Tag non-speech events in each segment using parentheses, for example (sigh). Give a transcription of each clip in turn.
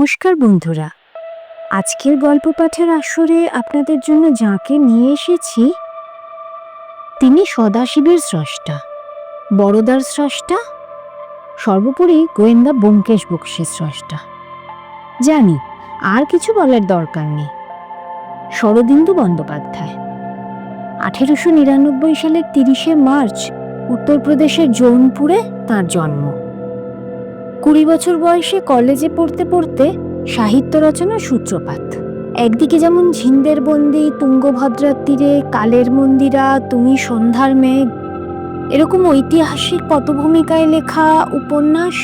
নমস্কার বন্ধুরা। আজকের গল্প পাঠের আসরে আপনাদের জন্য যাকে নিয়ে এসেছি, তিনি সদাশিবের স্রষ্টা। বড়দার স্রষ্টা, সর্বোপরি গোয়েন্দা ব্যোমকেশ বক্সির স্রষ্টা। জানি, আর কিছু বলার দরকার নেই। শরদিন্দু বন্দ্যোপাধ্যায়, আঠেরোশো নিরানব্বই সালের তিরিশে মার্চ, উত্তরপ্রদেশের জৌনপুরে তার জন্ম। কুড়ি বছর বয়সে কলেজে পড়তে পড়তে সাহিত্য রচনার সূত্রপাত। একদিকে যেমন ঝিন্দের বন্দি, তুঙ্গভদ্রার তীরে কালের মন্দিরা, তুমি সন্ধ্যার মেঘ। এরকম ঐতিহাসিক পটভূমিকায় লেখা উপন্যাস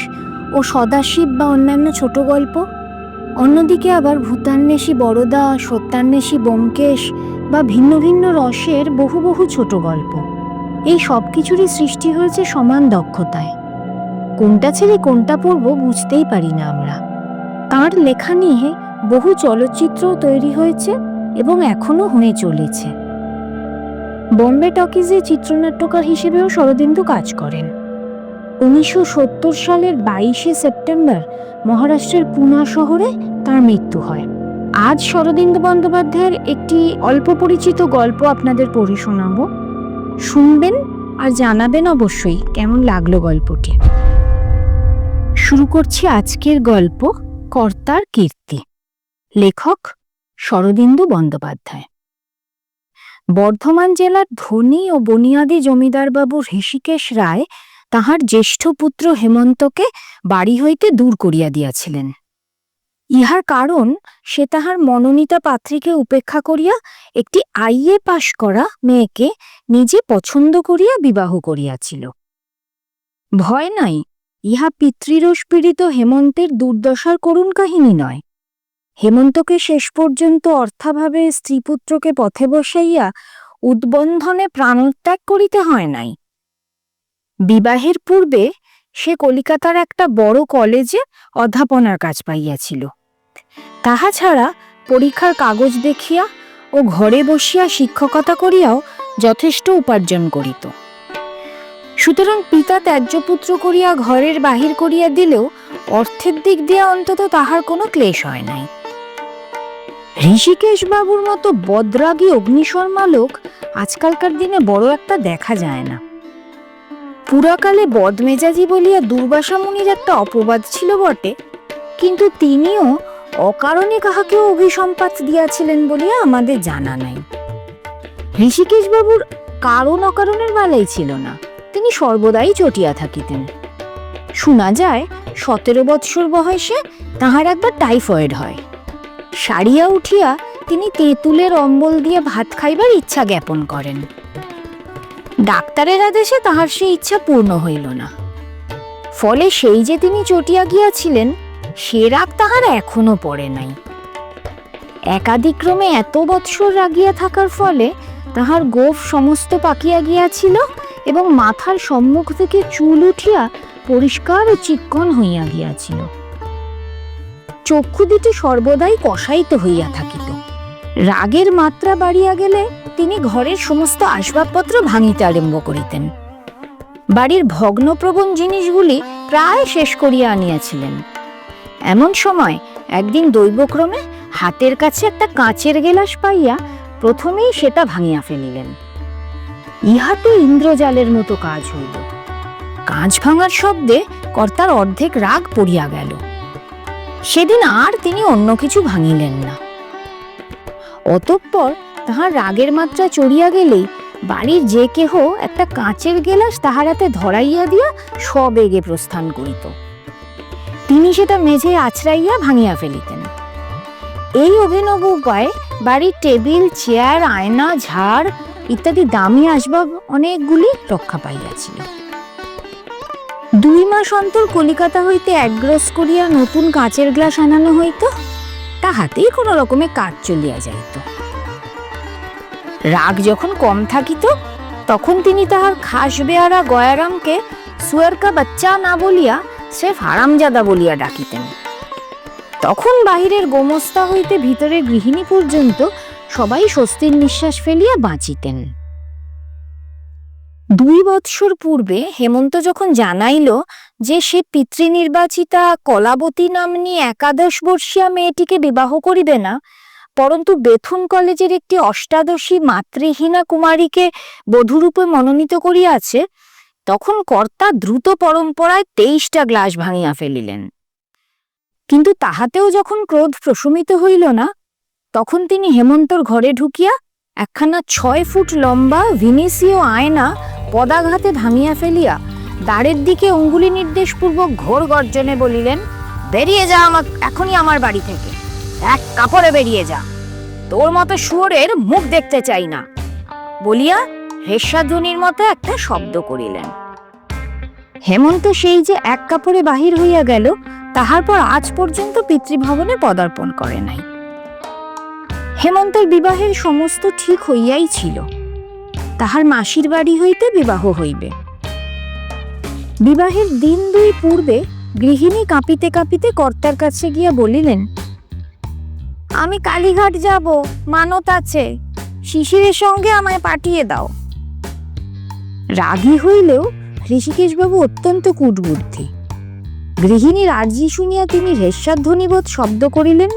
ও সদাশিব বা অন্যান্য ছোট গল্প। অন্যদিকে আবার ভূতান্বেষী বড়দা সত্যান্বেষী ব্যোমকেশ বা ভিন্ন ভিন্ন রসের বহু বহু ছোট গল্প। এই সব কিছুরই সৃষ্টি হয়েছে সমান দক্ষতায়। কোনটা ছেড়ে কোনটা পড়ব বুঝতেই পারি না আমরা। তাঁর লেখা নিয়ে বহু চলচ্চিত্রও তৈরি হয়েছে এবং এখনও হয়ে চলেছে। বম্বে টকিজে চিত্রনাট্যকার হিসেবেও শরদিন্দু কাজ করেন। উনিশশো সত্তর সালের বাইশে সেপ্টেম্বর মহারাষ্ট্রের পুনা শহরে তার মৃত্যু হয়। আজ শরদিন্দু বন্দ্যোপাধ্যায়ের একটি অল্প পরিচিত গল্প আপনাদের পড়ে শোনাবো। শুনবেন আর জানাবেন অবশ্যই, কেমন লাগল গল্পটি? শুরু করছি আজকের গল্প কর্তার কীর্তি। লেখক শরদিন্দু বন্দ্যোপাধ্যায়। বর্ধমান জেলার ধনী ও বনিয়াদি জমিদারবাবু ঋষিকেশ রায় তাহার জ্যেষ্ঠ পুত্র হেমন্তকে বাড়ি হইতে দূর করিয়া দিয়াছিলেন। ইহার কারণ সে তাহার মনোনীতা পাত্রীকে উপেক্ষা করিয়া একটি আইএ পাশ করা মেয়েকে নিজে পছন্দ করিয়া বিবাহ করিয়াছিল। ভয় নাই ইহা পিতৃরস্পীড়িত হেমন্তের দুর্দশার করুণ কাহিনী নয়। হেমন্তকে শেষ পর্যন্ত অর্থাভাবে স্ত্রীপুত্রকে পথে বসাইয়া উদ্বন্ধনে প্রাণত্যাগ করিতে হয় নাই। বিবাহের পূর্বে সে কলিকাতার একটা বড় কলেজে অধ্যাপনার কাজ পাইয়াছিল। তাহা ছাড়া পরীক্ষার কাগজ দেখিয়া ও ঘরে বসিয়া শিক্ষকতা করিয়াও যথেষ্ট উপার্জন করিত। সুতরাং পিতা ত্যায্যপুত্র করিয়া ঘরের বাহির করিয়া দিলেও অর্থের দিক দিয়া অন্তত তাহার কোনো ক্লেশ হয় নাই। ঋষিকেশ বাবুর মতো বদরাগী অগ্নিশর্মা লোক আজকালকার দিনে বড় একটা দেখা যায় না। পুরাকালে বদমেজাজি বলিয়া দুর্বাসা মুনির একটা অপবাদ ছিল বটে, কিন্তু তিনিও অকারণে কাহাকেও অভিসম্পাত দিয়াছিলেন বলিয়া আমাদের জানা নাই। ঋষিকেশ বাবুর কারণ অকারণের বেলাই ছিল না। তিনি সর্বদাই চটিয়া থাকিতেন। শোনা যায়, সতেরো বৎসর বয়সে তাহার একবার টাইফয়েড হয়। সারিয়া উঠিয়া তিনি তেঁতুলের অম্বল দিয়ে ভাত খাইবার ইচ্ছা জ্ঞাপন করেন। ডাক্তারের আদেশে তাহার সেই ইচ্ছা পূর্ণ হইল না। ফলে সেই যে তিনি চটিয়া গিয়াছিলেন, সে রাগ তাহার এখনও পড়ে নাই। একাদিক্রমে এত বৎসর রাগিয়া থাকার ফলে তাহার গোফ সমস্ত পাকিয়া গিয়াছিল এবং মাথার সম্মুখ থেকে চুল উঠিয়া পরিষ্কার ও চিক্কন হইয়া গিয়াছিল। চক্ষু দুটি সর্বদাই কষায়িত হইয়া থাকিত। রাগের মাত্রা বাড়িয়া গেলে তিনি ঘরের সমস্ত আসবাবপত্র ভাঙিতে আরম্ভ করিতেন। বাড়ির ভগ্নপ্রবণ জিনিসগুলি প্রায় শেষ করিয়া আনিয়াছিলেন। এমন সময় একদিন দৈবক্রমে হাতের কাছে একটা কাঁচের গেলাস পাইয়া প্রথমেই সেটা ভাঙিয়া ফেলিলেন। ইহাতে ইন্দ্রজালের মতো কাজ হইল। কাঁচ ভাঙার শব্দে কর্তার অর্ধেক রাগ পড়িয়া গেল। সেদিন আর তিনি অন্য কিছু ভাঙিলেন না। অতঃপর তাহার রাগের মাত্রা চড়িয়া গেলেই বাড়ির যে কেহ একটা কাঁচের গেলাস তাহার হাতে ধরাইয়া দিয়া সবেগে প্রস্থান করিত। তিনি সেটা মেঝে আছড়াইয়া ভাঙিয়া ফেলিতেন। এই অভিনব উপায়ে বাড়ির টেবিল, চেয়ার, আয়না, ঝাড় ইত্যাদি দামি আসবাব অনেকগুলি রক্ষা পাইয়াছিল। দুই মাস অন্তর কলিকাতা হইতে একগ্রস করিয়া নতুন কাঁচের গ্লাস আনানো হইত, তাহাতেই কোনো রকমে কাজ চলিয়া যাইত। রাগ যখন কম থাকিত, তখন তিনি তাহার খাস বেয়ারা গয়ারামকে, সুয়ারকা বাচ্চা না বলিয়া স্রেফ হারামজাদা বলিয়া ডাকিতেন। তখন বাহিরের গোমস্তা হইতে ভিতরে গৃহিণী পর্যন্ত সবাই স্বস্তির নিঃশ্বাস ফেলিয়া বাঁচিতেন। দুই বৎসর পূর্বে হেমন্ত যখন জানাইল যে সে পিতৃনির্বাচিতা কলাবতী নামনি একাদশ বর্ষীয়া মেয়েটিকে বিবাহ করিবে না, পরন্তু বেথুন কলেজের একটি অষ্টাদশী মাতৃহীনা কুমারীকে বধূরূপে মনোনীত করিয়াছে, তখন কর্তা দ্রুত পরম্পরায় তেইশটা গ্লাস ভাঙিয়া ফেলিলেন। কিন্তু তাহাতেও যখন ক্রোধ প্রশমিত হইল না তখন তিনি হেমন্তর ঘরে ঢুকিয়া একখানা ছয় ফুট লম্বা ভিনিসীয় আয়না পদাঘাতে ভাঙিয়া ফেলিয়া দ্বারের দিকে অঙ্গুলি নির্দেশপূর্বক ঘোর গর্জনে বলিলেন, বেরিয়ে যা আমার, এখনই আমার বাড়ি থেকে। এক কাপড়ে বেরিয়ে যা। তোর মতো শুয়োরের মুখ দেখতে চাই না। বলিয়া হেস্যাধ্বনির মতো একটা শব্দ করিলেন। হেমন্ত সেই যে এক কাপড়ে বাহির হইয়া গেল, তাহার পর আজ পর্যন্ত পিতৃভবনে পদার্পণ করে নাই। হেমন্তের বিবাহের সমস্ত ঠিক হইয়াই ছিল। তাহার মাসির বাড়ি হইতে বিবাহ হইবে। বিবাহের দিন দুই পূর্বে গৃহিণী কাঁপিতে কাঁপিতে কর্তার কাছে গিয়া বলিলেন, আমি কালীঘাট যাব, মানত আছে, শিশিরের সঙ্গে আমায় পাঠিয়ে দাও। রাগী হইলেও ঋষিকেশবাবু অত্যন্ত কূটবুদ্ধি। গৃহিণীর আর্জি শুনিয়া তিনি রেশাধ্বনিবোধ শব্দ করিলেন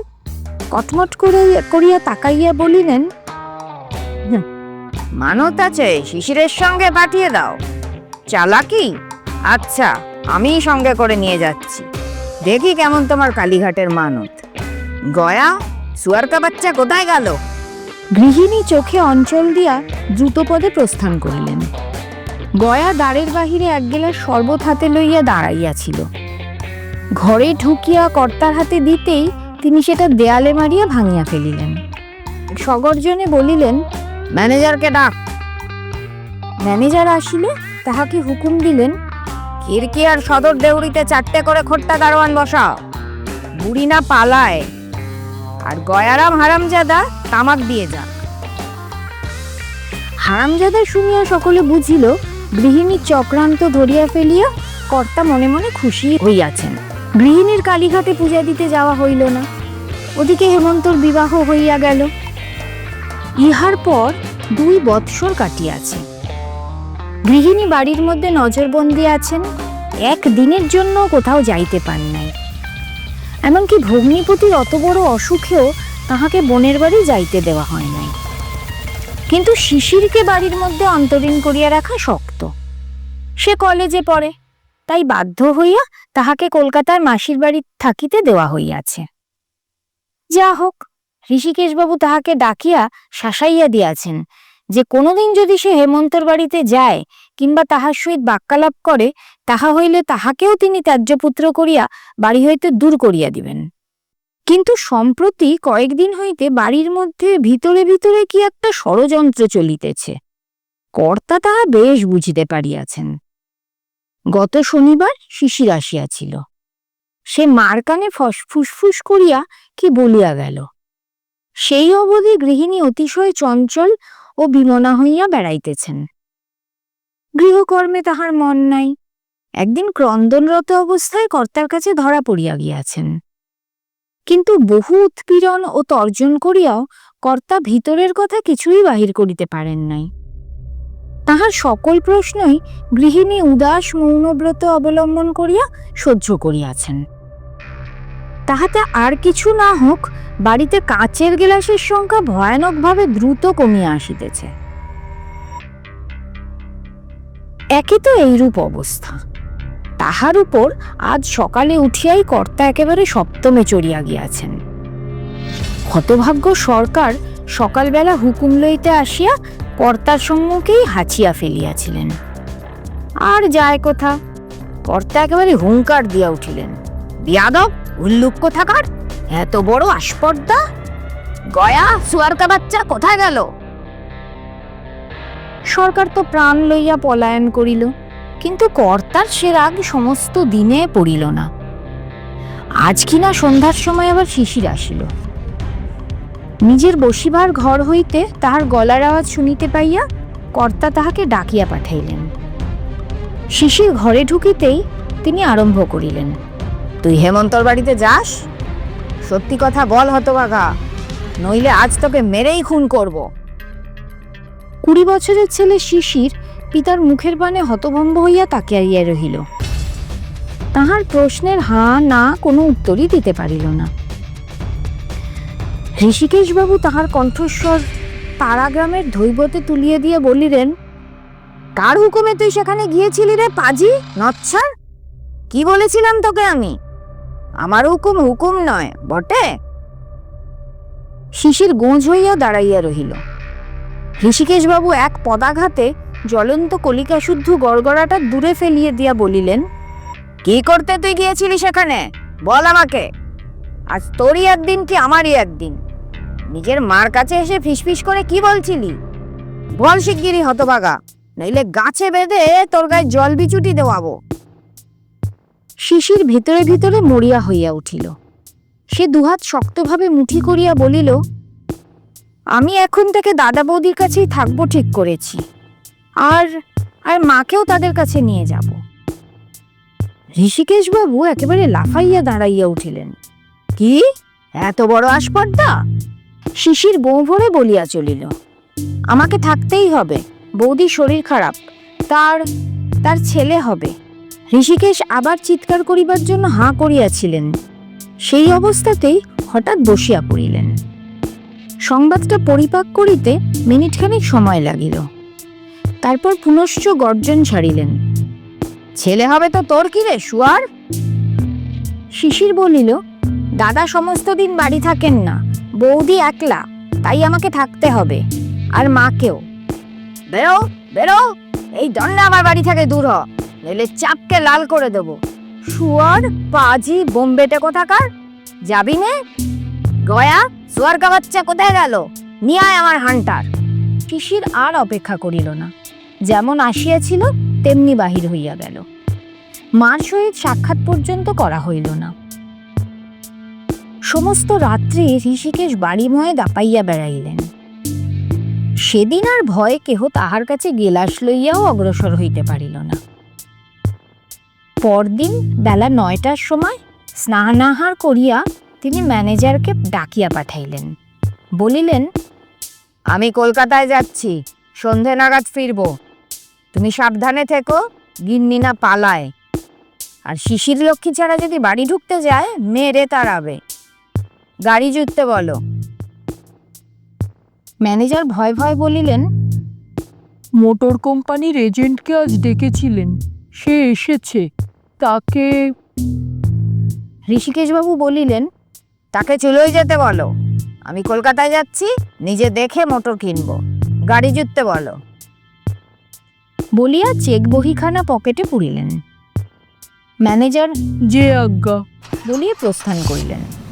কটমট করে, করিয়া তাকাইয়া বলিলেন মানত আছে, শিশিরের সঙ্গে পাঠিয়ে দাও। চালাকি? আচ্ছা আমি সঙ্গে করে নিয়ে যাচ্ছি। দেখি কেমন তোমার কালীঘাটের মানত। গয়া, সুয়ারকা বাচ্চা কোথায় গেল? গৃহিণী চোখে অঞ্চল দিয়া দ্রুতপদে প্রস্থান করিলেন। গয়া দ্বারের বাহিরে এক গেলাস শরবত হাতে লইয়া দাঁড়াইয়াছিল। ঘরে ঢুকিয়া কর্তার হাতে দিতেই তিনি সেটা দেয়ালে মারিয়া ভাঙিয়া ফেলিলেন। সগর্জনে বলিলেন, ম্যানেজারকে ডাক। ম্যানেজার আসিলে, তাহাকে হুকুম দিলেন খিড়কি আর সদর দেউড়িতে চারটে করে খোট্টা দারোয়ান বসাও? বুড়ি না পালায়। আর গয়ারাম হারামজাদা তামাক দিয়ে যাক। হারামজাদা শুনিয়া সকলে বুঝিল গৃহিণীর চক্রান্ত ধরিয়া ফেলিয়া কর্তা মনে মনে খুশি হইয়াছেন। গৃহিণীর কালীঘাটে পূজা দিতে যাওয়া হইল না। ওদিকে হেমন্তর বিবাহ হইয়া গেল। ইহার পর দুই বৎসর কাটিয়াছে। গৃহিণী বাড়ির মধ্যে নজরবন্দি আছেন, এক দিনের জন্য কোথাও যাইতে পান নাই। এমনকি ভগ্নিপতির অত বড় অসুখেও তাহাকে বোনের বাড়ি যাইতে দেওয়া হয় নাই। কিন্তু শিশিরকে বাড়ির মধ্যে অন্তরীণ করিয়া রাখা শক্ত। সে কলেজে পড়ে। তাই বাধ্য হইয়া তাহাকে কলকাতার মাসির বাড়ি থাকিতে দেওয়া হইয়াছে। যা হোক, ঋষিকেশবাবু তাহাকে ডাকিয়া শাসাইয়া দিয়াছেন যে কোনোদিন যদি সে হেমন্তর বাড়িতে যায় কিংবা তাহার সহিত বাক্যালাপ করে, তাহা হইলে তাহাকেও তিনি ত্যায্যপুত্র করিয়া বাড়ি হইতে দূর করিয়া দিবেন। কিন্তু সম্প্রতি কয়েকদিন হইতে বাড়ির মধ্যে ভিতরে ভিতরে কি একটা ষড়যন্ত্র চলিতেছে। কর্তা তাহা বেশ বুঝিতে পারিয়াছেন। গত শনিবার শিশির আসিয়াছিল। সে মার কানে ফস- ফুসফুস করিয়া কি বলিয়া গেল? সেই অবধি গৃহিণী অতিশয় চঞ্চল ও বিমনা হইয়া বেড়াইতেছেন। গৃহকর্মে তাহার মন নাই। একদিন ক্রন্দনরত অবস্থায় কর্তার কাছে ধরা পড়িয়া গিয়াছেন। কিন্তু বহু উৎপীড়ন ও তর্জন করিয়াও কর্তা ভিতরের কথা কিছুই বাহির করিতে পারেন নাই। তাহার সকল প্রশ্নই গৃহিণী উদাস মৌনব্রত অবলম্বন করিয়া সহ্য করিয়াছেন। তাহাতে আর কিছু না হোক, বাড়িতে কাঁচের গ্লাসের সংখ্যা ভয়ানকভাবে দ্রুত কমিয়া আসিতেছে। একে তো এইরূপ অবস্থা। তাহার উপর আজ সকালে উঠিয়াই কর্তা একেবারে সপ্তমে চড়িয়া গিয়াছেন। হতভাগ্য সরকার সকালবেলা হুকুম লইতে আসিয়া কর্তার সম্মুখেই হাঁচিয়া ফেলিয়াছিলেন। আর যায় কোথা? কর্তা একেবারে হুঙ্কার দিয়া উঠিলেন। বিয়াদব, উল্লুক কোথাকার? এত বড় আস্পর্দা গয়া, সুয়ারকা বাচ্চা কোথায় গেল? সরকার তো প্রাণ লইয়া পলায়ন করিল, কিন্তু কর্তার সে রাগ সমস্ত দিনে পড়িল না। আজ কিনা সন্ধ্যার সময় আবার শিশির আসিল। নিজের বসিবার ঘর হইতে তাহার গলার আওয়াজ শুনিতে পাইয়া কর্তা তাহাকে ডাকিয়া পাঠাইলেন। শিশির ঘরে ঢুকিতেই তিনি আরম্ভ করিলেন, তুই হেমন্তর বাড়িতে যাস? সত্যি কথা বল হতবাগা নইলে আজ তোকে মেরেই খুন করব। কুড়ি বছরের ছেলে শিশির পিতার মুখের পানে হতভম্ব হইয়া তাকিয়াইয়া রহিল। তাহার প্রশ্নের হা না কোনো উত্তরই দিতে পারিল না। ঋষিকেশবাবু তাহার কণ্ঠস্বর তারাগ্রামের ধৈবতে তুলিয়ে দিয়ে বলিলেন, কার হুকুমে তুই সেখানে গিয়েছিলি রে পাজি? নচ্ছার? কি বলেছিলাম তোকে আমি? আমার হুকুম হুকুম নয়, বটে? শিশির গোঁজ হইয়া দাঁড়াইয়া রহিল। ঋষিকেশবাবু এক পদাঘাতে জ্বলন্ত কলিকা শুদ্ধ গড়গড়াটা দূরে ফেলিয়ে দিয়া বলিলেন, কি করতে তুই গিয়েছিলি সেখানে? বল আমাকে। আজ তোরই একদিন কি আমারই একদিন? নিজের মার কাছে এসে ফিসফিস করে কি বলছিলি? বল শিগগিরই, হতভাগা। নইলে গাছে বেঁধে তোর গায়ে জল বিচুটি দেওয়াবো। শিশির ভিতরে ভিতরে মরিয়া হইয়া উঠিল। সে দুহাত শক্তভাবে মুঠি করিয়া বলিল, আমি এখন থেকে দাদা বৌদির কাছেই থাকব ঠিক করেছি। আর আর মাকেও তাদের কাছে নিয়ে যাব। ঋষিকেশবাবু একেবারে লাফাইয়া দাঁড়াইয়া উঠিলেন। কি? এত বড় আসপর্দা শিশির বউ ভরে বলিয়া চলিল, আমাকে থাকতেই হবে, বৌদি শরীর খারাপ, তার তার ছেলে হবে। ঋষিকেশ আবার চিৎকার করিবার জন্য হাঁ করিয়াছিলেন। সেই অবস্থাতেই হঠাৎ বসিয়া পড়িলেন। সংবাদটা পরিপাক করিতে মিনিটখানেক সময় লাগিল। তারপর পুনশ্চ গর্জন ছাড়িলেন, ছেলে হবে তো তোর কি রে, শুয়ার? শিশির বলিল, দাদা সমস্ত দিন বাড়ি থাকেন না বৌদি একলা, তাই আমাকে থাকতে হবে। আর মাকেও। বেরো বেরো, এই দণ্ডে আমার বাড়ি থেকে দূর হ, নইলে চাপকে লাল করে দেব। শুয়ার, পাজি বোম্বেটে কোথাকার? যাবি নে? গয়া শুয়ার কা বাচ্চা কোথায় গেল? নিয়ে আয় আমার হান্টার। শিশির আর অপেক্ষা করিল না। যেমন আসিয়াছিল, তেমনি বাহির হইয়া গেল। মার সহিত সাক্ষাৎ পর্যন্ত করা হইল না। সমস্ত রাত্রি ঋষিকেশ বাড়িময় দাপাইয়া বেড়াইলেন। সেদিন আর ভয়ে কেহ তাহার কাছে গেলাস লইয়াও অগ্রসর হইতে পারিল না। পরদিন বেলা নয়টার সময় স্নানাহার করিয়া তিনি ম্যানেজারকে ডাকিয়া পাঠাইলেন। বলিলেন, আমি কলকাতায় যাচ্ছি, সন্ধে নাগাদ ফিরব। তুমি সাবধানে থেকো, গিন্নি না পালায়। আর শিশির লক্ষ্মী ছাড়া যদি বাড়ি ঢুকতে যায়, মেরে তাড়াবে। গাড়ি জুততে বলো। ম্যানেজার ভয় ভয় বলিলেন মোটর কোম্পানির এজেন্টকে আজ ডেকেছিলেন। সে এসেছে। তাকে ঋষিকেশবাবু বলিলেন তাকে চলেই যেতে বলো। আমি কলকাতায় যাচ্ছি নিজে দেখে মোটর কিনবো। গাড়ি জুততে বলো। বলিয়া চেক বহিখানা পকেটে পুরিলেন। ম্যানেজার যে আজ্ঞা। বলিয়া প্রস্থান করিলেন।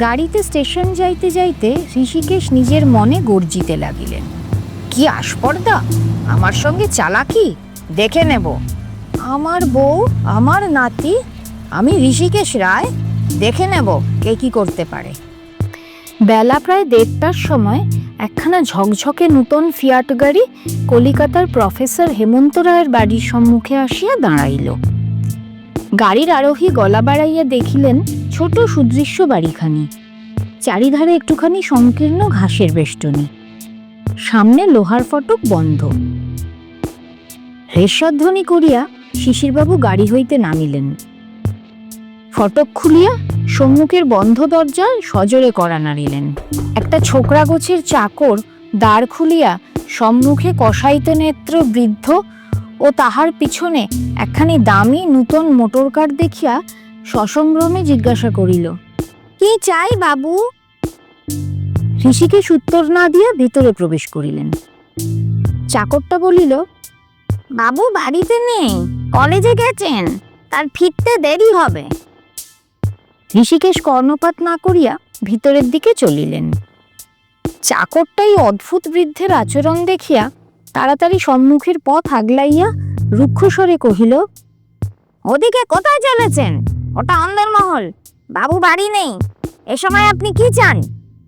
গাড়িতে স্টেশন যাইতে যাইতে ঋষিকেশ নিজের মনে গর্জিতে লাগিলেন। কি আস্পর্দা আমার সঙ্গে চালাকি? দেখে নেব। আমার বউ, আমার নাতি, আমি ঋষিকেশ রায়? দেখে নেব কে কি করতে পারে। বেলা প্রায় দেড়টার সময় একখানা ঝকঝকে নূতন ফিয়াট গাড়ি কলিকাতার প্রফেসর হেমন্ত রায়ের বাড়ির সম্মুখে আসিয়া দাঁড়াইল। গাড়ির আরোহী গলা বাড়াইয়া দেখিলেন ছোট সুদৃশ্য বাড়িখানি। চারিধারে একটুখানি সংকীর্ণ ঘাসের বেষ্টনী। সামনে লোহার ফটক বন্ধ। রেশধ্বনি করিয়া শিশিরবাবু গাড়ি হইতে নামিলেন। ফটক খুলিয়া সম্মুখের বন্ধ দরজা সজোরে করা নাড়িলেন। একটা ছোকরা গোছের চাকর দ্বার খুলিয়া সম্মুখে কষাইতে নেত্র বৃদ্ধ ও তাহার পিছনে একখানি দামি নূতন মোটরকার দেখিয়া সসংগ্রমে জিজ্ঞাসা করিল, কি চাই বাবু? ঋষিকেশ উত্তর না দিয়া ভিতরে প্রবেশ করিলেন। চাকরটা বলিল, বাবু বাড়িতে নেই, কলেজে গেছেন, তার ফিরতে দেরি হবে। ঋষিকেশ কর্ণপাত না করিয়া ভিতরের দিকে চলিলেন। চাকরটাই অদ্ভুত বৃদ্ধের আচরণ দেখিয়া তাড়াতাড়ি সম্মুখের পথ আগলাইয়া রুক্ষস্বরে কহিল, ওদিকে কোথায় চলেছেন? ওটা অন্দরমহল বাবু বাড়ি নেই। এ সময় আপনি কি চান?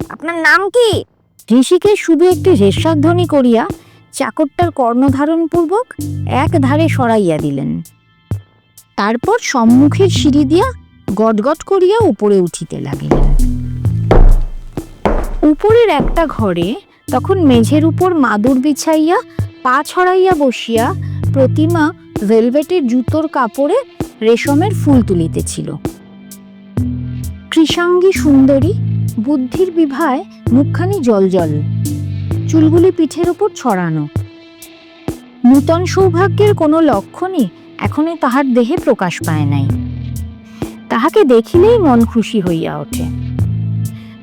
আপনার নাম কি? ঋষিকে শুধু একটি রেশাধ্বনি করিয়া চাকরটার কর্ণধারণ পূর্বক এক ধারে সরাইয়া দিলেন। তারপর সম্মুখের সিঁড়ি দিয়া গটগট করিয়া উপরে উঠিতে লাগিলেন। উপরের একটা ঘরে তখন মেঝের উপর মাদুর বিছাইয়া পা ছড়াইয়া বসিয়া প্রতিমা, ভেলভেটের জুতোর কাপড়ে রেশমের ফুল তুলিতেছিল। কৃষাঙ্গী সুন্দরী বুদ্ধির বিভায় মুখখানি জলজল চুলগুলি পিঠের ওপর ছড়ানো। নূতন সৌভাগ্যের কোনো লক্ষণই এখনও তাহার দেহে প্রকাশ পায় নাই। তাহাকে দেখিলেই মন খুশি হইয়া ওঠে।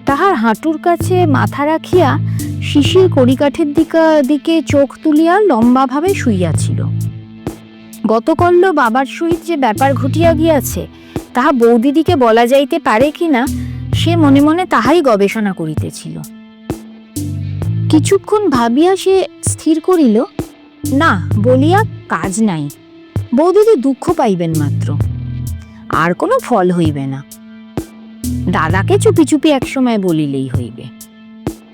তাহার হাঁটুর কাছে মাথা রাখিয়া শিশির কড়িকাঠের দিকা দিকে চোখ তুলিয়া লম্বাভাবে শুইয়াছিল। গতকল্য বাবার সহিত যে ব্যাপার ঘটিয়া গিয়াছে তাহা বৌদিদিকে বলা যাইতে পারে কিনা, সে মনে মনে তাহাই গবেষণা করিতেছিল। কিছুক্ষণ ভাবিয়া সে স্থির করিল, না, বলিয়া কাজ নাই। বৌদিদি দুঃখ পাইবেন মাত্র। আর কোনো ফল হইবে না। দাদাকে চুপি চুপি একসময় বলিলেই হইবে।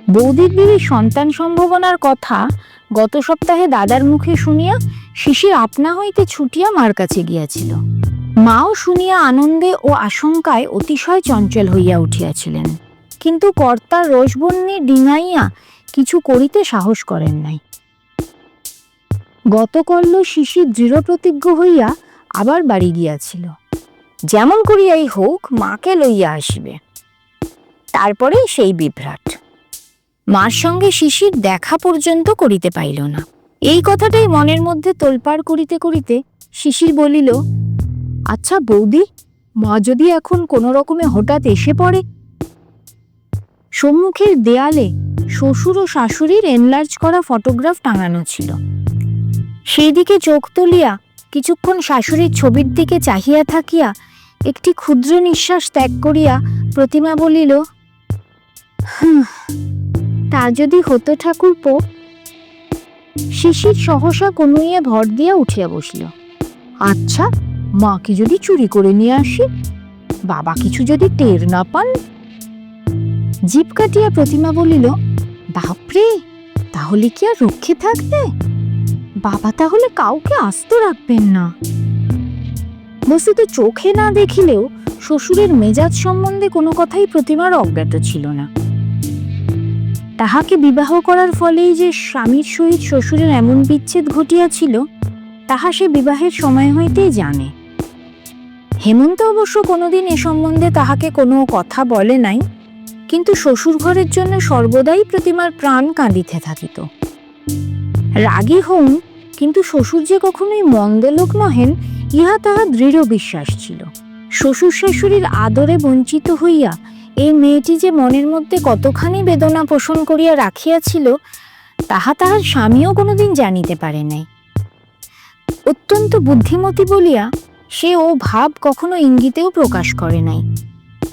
বৌদির বিবি সন্তান সম্ভাবনার কথা গত সপ্তাহে দাদার মুখে শুনিয়া শিশির আপনা হইতে ছুটিয়া মার কাছে গিয়াছিল। মাও শুনিয়া আনন্দে ও আশঙ্কায় অতিশয় চঞ্চল হইয়া উঠিয়াছিলেন। কিন্তু কর্তার রসবন্যী ডিঙাইয়া কিছু করিতে সাহস করেন নাই। গতকল্য শিশির দৃঢ়প্রতিজ্ঞ হইয়া আবার বাড়ি গিয়াছিল। যেমন করিয়াই হোক, মাকে লইয়া আসিবে। তারপরে সেই বিভ্রাট। মার সঙ্গে শিশির দেখা পর্যন্ত করিতে পাইল না। এই কথাটাই মনের মধ্যে তোলপাড় করিতে করিতে শিশির বলিল আচ্ছা বৌদি মা যদি এখন কোনো রকমে হঠাৎ এসে পড়ে? সম্মুখের দেয়ালে শ্বশুর ও শাশুড়ির এনলার্জ করা ফটোগ্রাফ টাঙানো ছিল। সেই দিকে চোখ তুলিয়া কিছুক্ষণ শাশুড়ির ছবির দিকে চাহিয়া থাকিয়া একটি ক্ষুদ্র নিঃশ্বাস ত্যাগ করিয়া প্রতিমা বলিল "হুঁ, তা যদি হতো ঠাকুরপো শিশির সহসা কনুইয়ে ভর দিয়া উঠিয়া বসল। আচ্ছা মাকে যদি চুরি করে নিয়ে আসি, বাবা কিছু যদি টের না পান? জিপ কাটিয়া প্রতিমা বলিল, বাপরে, তাহলে কি আর রক্ষে থাকবে? বাবা তাহলে কাউকে আস্ত রাখবেন না। বস্তুত চোখে না দেখিলেও শ্বশুরের মেজাজ সম্বন্ধে কোনো কথাই প্রতিমার অজ্ঞাত ছিল না। তাহাকে বিবাহ করার ফলেই যে স্বামীর সহিত শ্বশুরের এমন বিচ্ছেদ ঘটিয়াছিল, তাহা সে বিবাহের সময় হইতেই জানে। হেমন্ত অবশ্য কোনোদিন এ সম্বন্ধে তাহাকে কোনো কথা বলে নাই, কিন্তু শ্বশুর ঘরের জন্য সর্বদাই প্রতিমার প্রাণ কাঁদিতে থাকিত। রাগী হউন, কিন্তু শ্বশুর যে কখনোই মন্দ লোক নহেন, ইহা তাহার দৃঢ় বিশ্বাস ছিল। শ্বশুর শাশুড়ির আদরে বঞ্চিত হইয়া এই মেয়েটি যে মনের মধ্যে কতখানি বেদনা পোষণ করিয়া রাখিয়াছিল, তাহা তাহার স্বামীও কোনোদিন জানিতে পারে নাই। অত্যন্ত বুদ্ধিমতী বলিয়া সে ও ভাব কখনো ইঙ্গিতেও প্রকাশ করে নাই।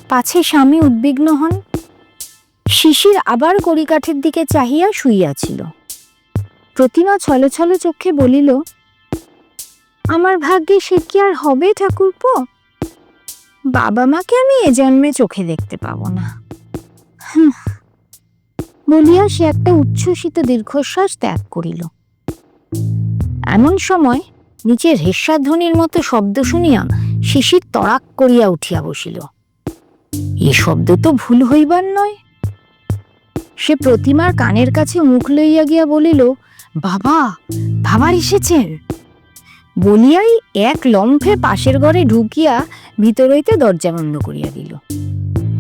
পাছে স্বামী উদ্বিগ্ন হন, শিশির আবার কড়িকাঠের দিকে চাহিয়া শুইয়াছিল। প্রতিমা ছলো ছলো চোখে বলিল, আমার ভাগ্যে সে কি আর হবে, ঠাকুরপো? বাবা মাকে আমি এ জন্মে চোখে দেখতে পাবো না। বলিয়া সে একটা উচ্ছ্বসিত দীর্ঘশ্বাস ত্যাগ করিল। এমন সময় নিচে রেশাধ্বনির মতো শব্দ শুনিয়া শিশির তড়াক করিয়া উঠিয়া বসিল। এ শব্দ তো ভুল হইবার নয়। সে প্রতিমার কানের কাছে মুখ লইয়া গিয়া বলিল, বাবা, বাবার এসেছেন বলিয়াই এক লম্ফে পাশের ঘরে ঢুকিয়া ভিতর হইতে দরজা বন্ধ করিয়া দিল।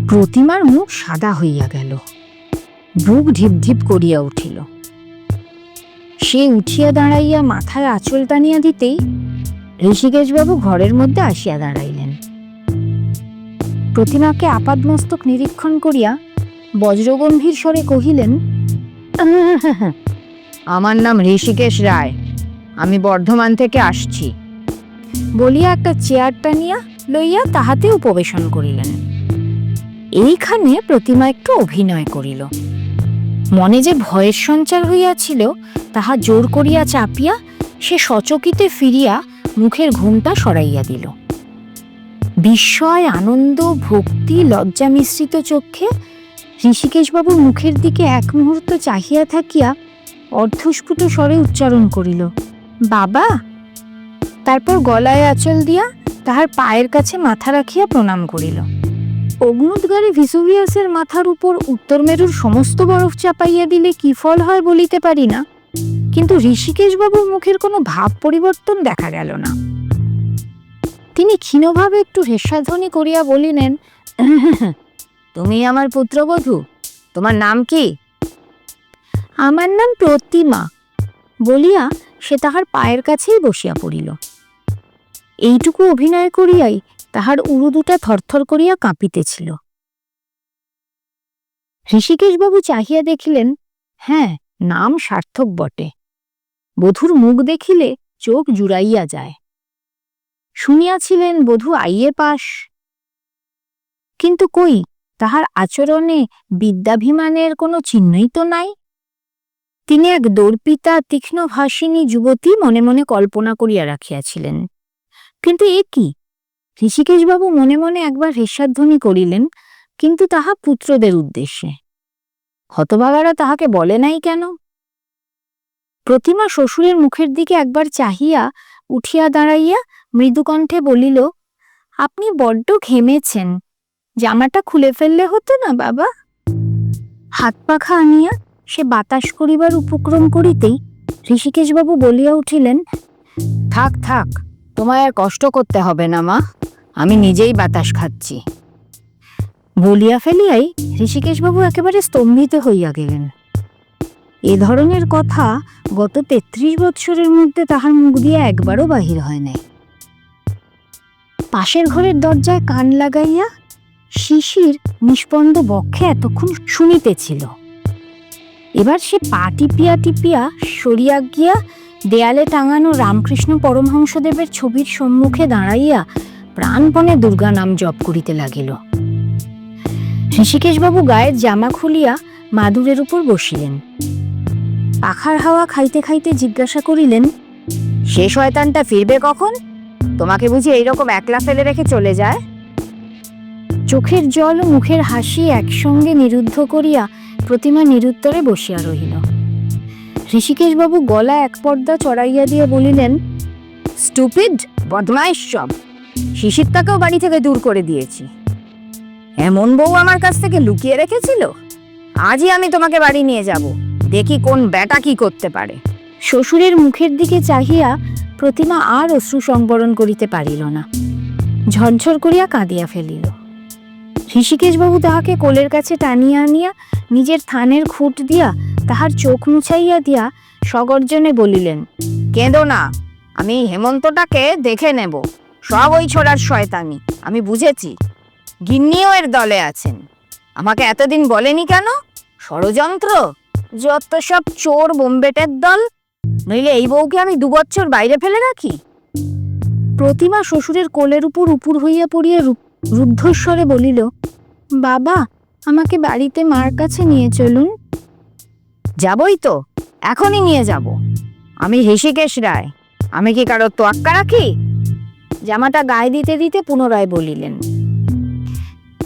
প্রতিমার মুখ সাদা হইয়া গেল। বুক ঢিপ ঢিপ করিয়া উঠিল। সে উঠিয়া দাঁড়াইয়া মাথায় আঁচল টানিয়া দিতেই ঋষিকেশবাবু ঘরের মধ্যে আসিয়া দাঁড়াইলেন। প্রতিমাকে আপাদমস্তক নিরীক্ষণ করিয়া বজ্রগম্ভীর স্বরে কহিলেন আমার নাম ঋষিকেশ রায়। আমি বর্ধমান থেকে আসছি। বলিয়া একটা চেয়ার টানিয়া লইয়া তাহাতে উপবেশন করিলেন। এইখানে প্রতিমা একটু অভিনয় করিল। মনে যে ভয়ের সঞ্চার হইয়াছিল, তাহা জোর করিয়া চাপিয়া সে সচকিতে ফিরিয়া মুখের ঘুমটা সরাইয়া দিল। বিস্ময়, আনন্দ, ভক্তি, লজ্জা মিশ্রিত চক্ষে ঋষিকেশবাবুর মুখের দিকে এক মুহূর্ত চাহিয়া থাকিয়া অর্ধস্ফুট স্বরে উচ্চারণ করিল বাবা তারপর গলায় আঁচল দিয়া তাহার পায়ের কাছে মাথা রাখিয়া প্রণাম করিল। অগ্নুদ্গারে ভিসুভিয়াসের মাথার উপর উত্তর মেরুর সমস্ত বরফ চাপাইয়া দিলে কি ফল হয় বলিতে পারি না। কিন্তু ঋষিকেশবাবুর মুখের কোনো ভাব পরিবর্তন দেখা গেল না। তিনি ক্ষীণভাবে একটু হেস্যাধ্বনি করিয়া বলিলেন তুমি আমার পুত্রবধূ তোমার নাম কি? আমার নাম প্রতিমা বলিয়া সে তাহার পায়ের কাছেই বসিয়া পড়িল। এইটুকু অভিনয় করিয়াই তাহার উরু দুটা থরথর করিয়া কাঁপিতেছিল। ঋষিকেশবাবু চাহিয়া দেখিলেন হ্যাঁ নাম সার্থক বটে। বধুর মুখ দেখিলে চোখ জুড়াইয়া যায়। শুনিয়াছিলেন বধূ আইয়ে পাশ। কিন্তু কই, তাহার আচরণে বিদ্যাভিমানের কোনো চিহ্নই তো নাই? তিনি এক দর্পিতা তীক্ষ্ণভাষিনী যুবতী মনে মনে কল্পনা করিয়া রাখিয়াছিলেন। কিন্তু এ কি? ঋষিকেশবাবু মনে মনে একবার হেস্যাধ্বনি করিলেন, কিন্তু তাহা পুত্রদের উদ্দেশ্যে। হতভাগারা তাহাকে বলে নাই কেন? প্রতিমা শ্বশুরের মুখের দিকে একবার চাহিয়া, উঠিয়া দাঁড়াইয়া মৃদুকণ্ঠে বলিল, আপনি বড্ড ঘেমেছেন। জামাটা খুলে ফেললে হতো না বাবা? হাত পাখা আনিয়া সে বাতাস করিবার উপক্রম করিতেই ঋষিকেশবাবু বলিয়া উঠিলেন, থাক থাক, তোমায় আর কষ্ট করতে হবে না, মা। আমি নিজেই বাতাস খাচ্ছি। বলিয়া ফেলিয়াই ঋষিকেশবাবু একেবারে স্তম্ভিত হইয়া গেলেন। এ ধরনের কথা গত তেত্রিশ বৎসরের মধ্যে তাহার মুখ দিয়ে একবারও বাহির হয় নাই। পাশের ঘরের দরজায় কান লাগাইয়া শিশির নিষ্পন্দ বক্ষে এতক্ষণ শুনিতেছিল। এবার সে পা টিপিয়া টিপিয়া সরিয়া গিয়া দেয়ালে টাঙানো রামকৃষ্ণ পরমহংসদেবের ছবির সম্মুখে দাঁড়াইয়া প্রাণপণে দুর্গা নাম জপ করিতে লাগিল। ঋষিকেশবাবু গায়ের জামা খুলিয়া মাদুরের উপর বসিলেন। পাখার হাওয়া খাইতে খাইতে জিজ্ঞাসা করিলেন, সে শয়তানটা ফিরবে কখন? তোমাকে বুঝি এইরকম একলা ফেলে রেখে চলে যায়? চোখের জল ও মুখের হাসি একসঙ্গে নিরুদ্ধ করিয়া প্রতিমা নিরুত্তরে বসিয়া রহিল। ঋষিকেশবাবু গলা এক পর্দা চড়াইয়া দিয়ে বলিলেন, স্টুপিড, বদমাইশ সব। শিশির তাকেও বাড়ি থেকে দূর করে দিয়েছি। এমন বউ আমার কাছ থেকে লুকিয়ে রেখেছিল? আজই আমি তোমাকে বাড়ি নিয়ে যাব। দেখি কোন ব্যাটা কি করতে পারে। শ্বশুরের মুখের দিকে চাহিয়া প্রতিমা আর অশ্রু সংবরণ করিতে পারিল না। ঝরঝর করিয়া কাঁদিয়া ফেলিল। ঋষিকেশবাবু তাহাকে কোলের কাছে টানিয়া আনিয়া নিজের থানের খুঁট দিয়া তাহার চোখ মুছাইয়া দিয়া সগর্জনে বলিলেন কেঁদো না আমি হেমন্তটাকে দেখে নেব। সব ওই ছোড়ার শয়তানি আমি বুঝেছি। গিন্নিও এর দলে আছেন। আমাকে এতদিন বলেনি কেন? ষড়যন্ত্র? যত সব চোর বোম্বেটের দল নইলে এই বউকে আমি দু বছর বাইরে ফেলে রাখি? প্রতিমা শ্বশুরের কোলের উপর উপুর হইয়া পড়িয়া রু- রুদ্ধস্বরে বলিল, বাবা, আমাকে বাড়িতে মার কাছে নিয়ে চলুন। যাবই তো, এখনই নিয়ে যাব। আমি ঋষিকেশ রায়। আমি কি কারও তোয়াক্কা রাখি? জামাটা গায়ে দিতে দিতে পুনরায় বলিলেন,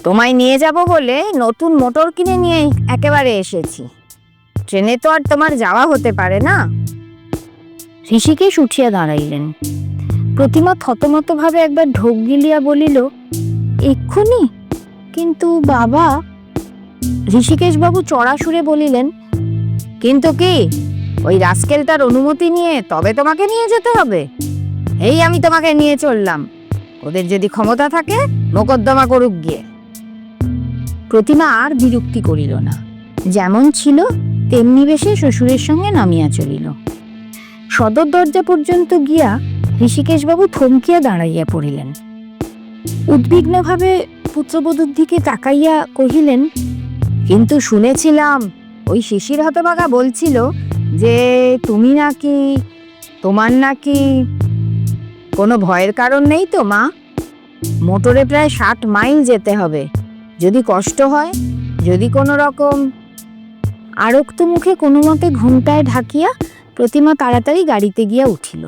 তোমায় নিয়ে যাব বলে নতুন মোটর কিনে নিয়ে একেবারে এসেছি। ট্রেনে তো আর তোমার যাওয়া হতে পারে না। ঋষিকেশ উঠিয়া দাঁড়াইলেন। প্রতিমা থতমত ভাবে একবার ঢোক গিলিয়া বলিল এক্ষুনি? কিন্তু বাবা ঋষিকেশ বাবু চড়া সুরে বলিলেন, কিন্তু কি, ওই রাস্কেলটার অনুমতি নিয়ে তবে তোমাকে নিয়ে যেতে হবে? এই আমি তোমাকে নিয়ে চললাম। ওদের যদি ক্ষমতা থাকে, মোকদ্দমা করুক গিয়ে। প্রতিমা আর বিরক্তি করিল না। যেমন ছিল, তেমনি বেশে শ্বশুরের সঙ্গে নামিয়া চলিল। সদর দরজা পর্যন্ত গিয়া ঋষিকেশবাবু থমকিয়া দাঁড়াইয়া পড়িলেন। উদ্বিগ্নভাবে পুত্রবধূর দিকে তাকাইয়া কহিলেন, কিন্তু শুনেছিলাম, ওই শিশির হতবাগা বলছিল যে তুমি নাকি, তোমার নাকি কোনো ভয়ের কারণ নেই তো, মা? মোটরে প্রায় ষাট মাইল যেতে হবে। যদি কষ্ট হয়, যদি কোনো রকম আরক্ত মুখে কোনো মতে ঘুমটায় ঢাকিয়া প্রতিমা তাড়াতাড়ি গাড়িতে গিয়া উঠিল।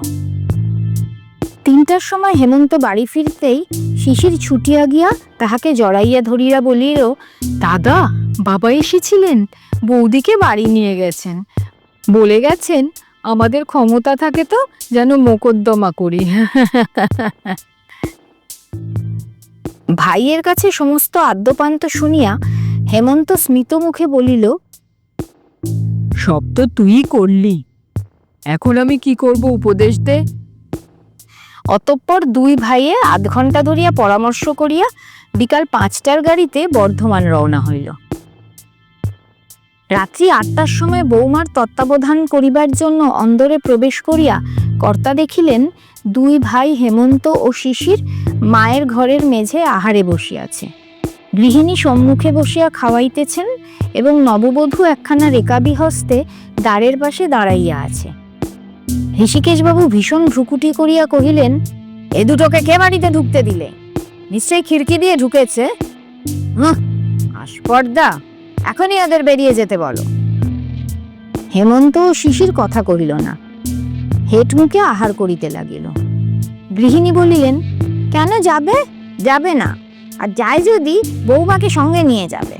তিনটার সময় হেমন্ত বাড়ি ফিরতেই শিশির ছুটিয়া গিয়া তাহাকে জড়াইয়া ধরিয়া বলিল, দাদা, বাবা এসেছিলেন, বৌদিকে বাড়ি নিয়ে গেছেন। বলে গেছেন, আমাদের ক্ষমতা থাকে তো, যেন মোকদ্দমা করি। (laughs) ভাইয়ের কাছে সমস্ত আদ্যপান্ত শুনিয়া হেমন্ত স্মিত মুখে বলিল, সব তো তুই করলি। এখন আমি কি করব উপদেশ দে। অতঃপর দুই ভাইয়ে আধ ঘণ্টা ধরিয়া পরামর্শ করিয়া বিকাল পাঁচটার গাড়িতে বর্ধমান রওনা হইল। রাত্রি আটটার সময় বৌমার তত্ত্বাবধান করিবার জন্য অন্দরে প্রবেশ করিয়া কর্তা দেখিলেন, দুই ভাই হেমন্ত ও শিশির মায়ের ঘরের মেঝে আহারে বসিয়াছে। গৃহিণী সম্মুখে বসিয়া খাওয়াইতেছেন এবং নববধূ একখানা রেকাবি হস্তে দ্বারের পাশে দাঁড়াইয়া আছে। ঋষিকেশবাবু ভীষণ ভ্রুকুটি করিয়া কহিলেন এ দুটোকে কে বাড়িতে ঢুকতে দিলে? নিশ্চয়ই খিড়কি দিয়ে ঢুকেছে? হুঁ, আস্পর্দা এখনই ওদের বেরিয়ে যেতে বলো। হেমন্ত শিশির কথা কহিল না। হেট মুখে আহার করিতে লাগিল। গৃহিণী বলিলেন কেন যাবে? যাবে না। আর যায় যদি বৌমাকে সঙ্গে নিয়ে যাবে।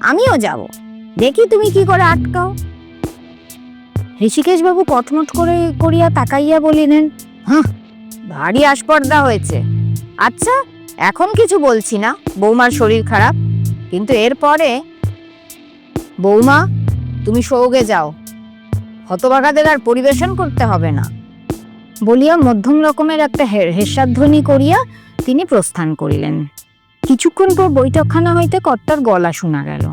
আমিও যাব। দেখি তুমি কি করে আটকাও। ঋষিকেশবাবু কটমট করে করিয়া তাকাইয়া বলিলেন হ্যাঁ ভারী আস্পর্দা হয়েছে। আচ্ছা এখন কিছু বলছি না, বৌমার শরীর খারাপ। কিন্তু এরপরে বৌমা, তুমি সৌগে যাও। হতবাগাদের আর পরিবেশন করতে হবে না। বলিয়া মধ্যম রকমের একটা হে- হেস্যাধ্বনি করিয়া তিনি প্রস্থান করিলেন। কিছুক্ষণ পর বৈঠকখানা হইতে কর্তার গলা শোনা গেল।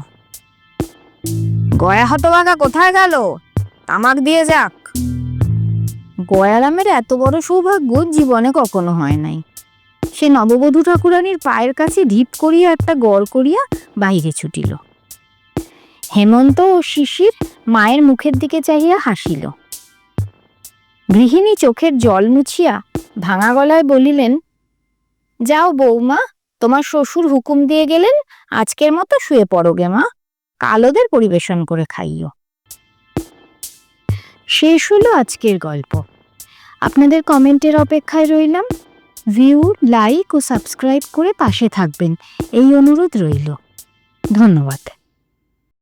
গয়া হতবাগা কোথায় গেল? তামাক দিয়ে যাক। গয়ারামের এত বড় সৌভাগ্য জীবনে কখনো হয় নাই। সে নববধূ ঠাকুরানীর পায়ের কাছে ঢিপ করিয়া একটা গড় করিয়া বাইরে ছুটিল। হেমন্ত ও শিশির মায়ের মুখের দিকে চাহিয়া হাসিল। গৃহিণী চোখের জল মুছিয়া ভাঙা গলায় বলিলেন, যাও বৌমা, তোমার শ্বশুর হুকুম দিয়ে গেলেন, আজকের মতো শুয়ে পড়োগে মা কাল ওদের পরিবেশন করে খাইও। শেষ হলো আজকের গল্প। আপনাদের কমেন্টের অপেক্ষায় রইলাম। ভিউ, লাইক ও সাবস্ক্রাইব করে পাশে থাকবেন। এই অনুরোধ রইল। ধন্যবাদ।